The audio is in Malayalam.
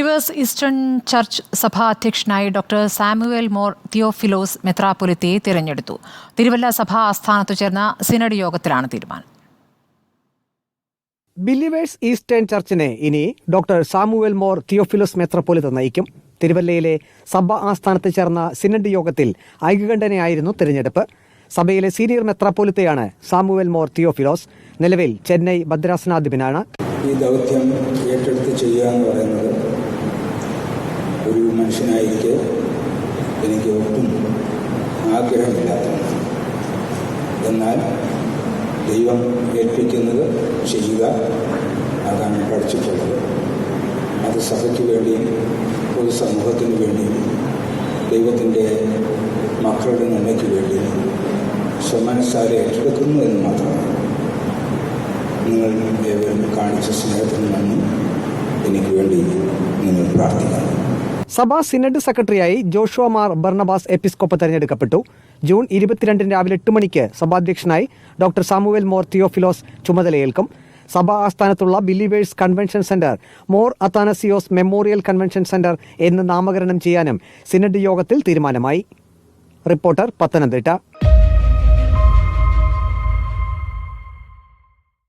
ബിലിവേഴ്സ് ഈസ്റ്റേൺ ചർച്ച് സഭാ അധ്യക്ഷനായി ഡോക്ടർ സാമുവേൽ മോർ തിയോഫിലോസ് മെത്രാപൊലിത്തയെ തിരഞ്ഞെടുത്തു. തിരുവല്ല സഭാ ആസ്ഥാനത്തു ചേർന്ന സിനഡ് യോഗത്തിലാണ് തീരുമാനം. ബിലീവേഴ്സ് ഈസ്റ്റേൺ ചർച്ചിനെ ഇനി ഡോക്ടർ സാമുവൽ മോർ തിയോഫിലോസ് മെത്രാപൊലിത്ത നയിക്കും. തിരുവല്ലയിലെ സഭ ആസ്ഥാനത്ത് ചേർന്ന സിനഡ് യോഗത്തിൽ ഐകകണ്ഠനെയായിരുന്നു തിരഞ്ഞെടുപ്പ്. സഭയിലെ സീനിയർ മെത്രാപൊലിത്തയാണ് സാമുവൽ മോർ തിയോഫിലോസ്. നിലവിൽ ചെന്നൈ ഭദ്രാസനാധിപനാണ്. ഈ ദൗത്യം ഏറ്റെടുത്ത് ചെയ്യുക എന്ന് പറയുന്നത് ഒരു മനുഷ്യനായിരിക്കെ എനിക്ക് ഒട്ടും ആഗ്രഹമില്ലാത്തതാണ് എന്നാൽ ദൈവം ഏൽപ്പിക്കുന്നത് ചെയ്യുക അതാണ് പഠിച്ചിട്ടുള്ളത്. അത് സഭയ്ക്ക് വേണ്ടിയും പൊതുസമൂഹത്തിന് വേണ്ടിയും ദൈവത്തിന്റെ മക്കളുടെ നന്മയ്ക്ക് വേണ്ടിയും സ്വമനസ്സാരെ ഏറ്റെടുക്കുന്നു എന്ന് മാത്രമാണ്. നിങ്ങൾ ഏവരും കാണിച്ച സ്നേഹത്തിന് നന്ദി. എനിക്ക് വേണ്ടി നിങ്ങൾ പ്രാർത്ഥിക്കണം സഭാ സിനഡ് സെക്രട്ടറിയായി ജോഷുവ മാർ ബർണബാസ് എപ്പിസ്കോപ്പ് തെരഞ്ഞെടുക്കപ്പെട്ടു. ജൂൺ ഇരുപത്തിരണ്ടിന് രാവിലെ എട്ട് മണിക്ക് സഭാധ്യക്ഷനായി ഡോക്ടർ സാമുവേൽ മോർ തിയോഫിലോസ് ചുമതലയേൽക്കും. സഭാ ആസ്ഥാനത്തുള്ള Believers convention centre Mor Athanasius memorial convention centre എന്ന് നാമകരണം ചെയ്യാനും സിനഡ് യോഗത്തിൽ തീരുമാനമായി. റിപ്പോർട്ടർ പത്തനംതിട്ട.